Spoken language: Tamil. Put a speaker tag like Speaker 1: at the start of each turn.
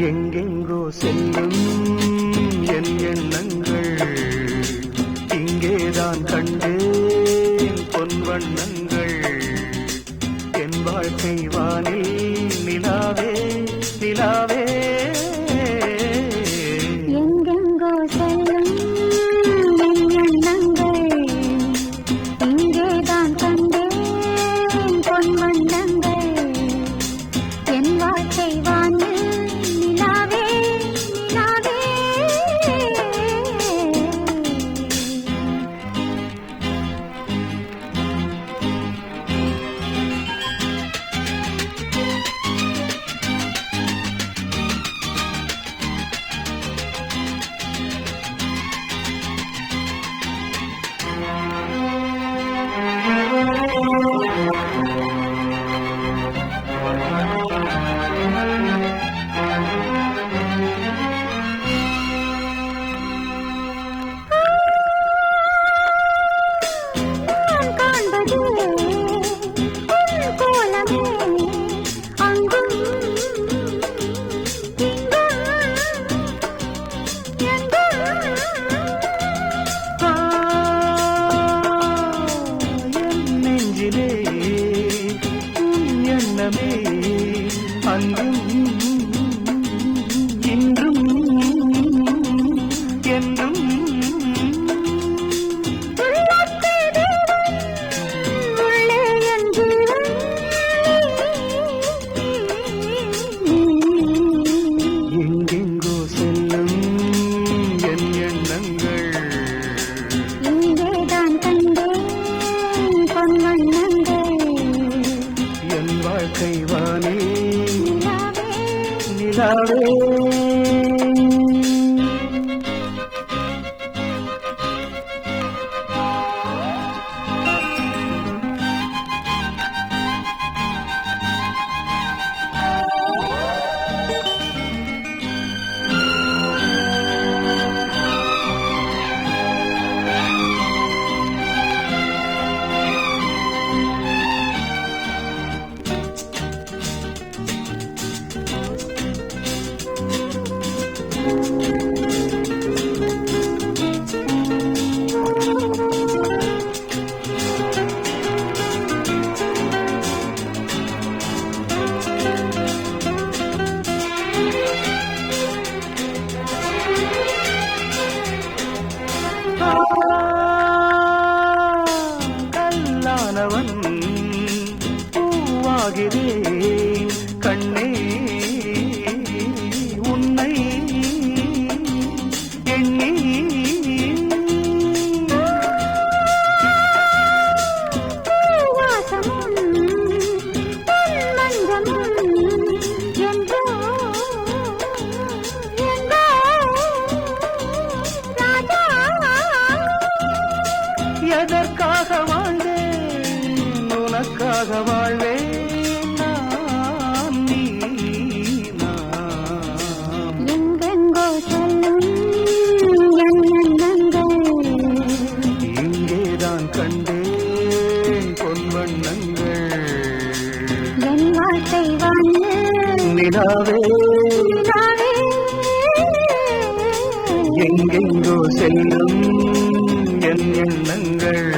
Speaker 1: எங்கெங்கோ செல்லும் என் எண்ணங்கள் இங்கேதான் கண்டேன் பொன் வண்ணங்கள் என் வாழ்க்கை வானில் நிலாவே நிலாவே
Speaker 2: Thank you. அன்பும்
Speaker 1: যাবে Bye. உனக்காக வாழ்வே
Speaker 2: எங்கெங்கோ சொல்லும்
Speaker 1: இங்கேதான் கண்டேன் பொன்வண்ணங்கள்
Speaker 2: என் வாழ்க்கை வாழ்ந்து நிலாவே.
Speaker 1: எங்கெங்கோ செல்லும் என் எண்ணங்கள்.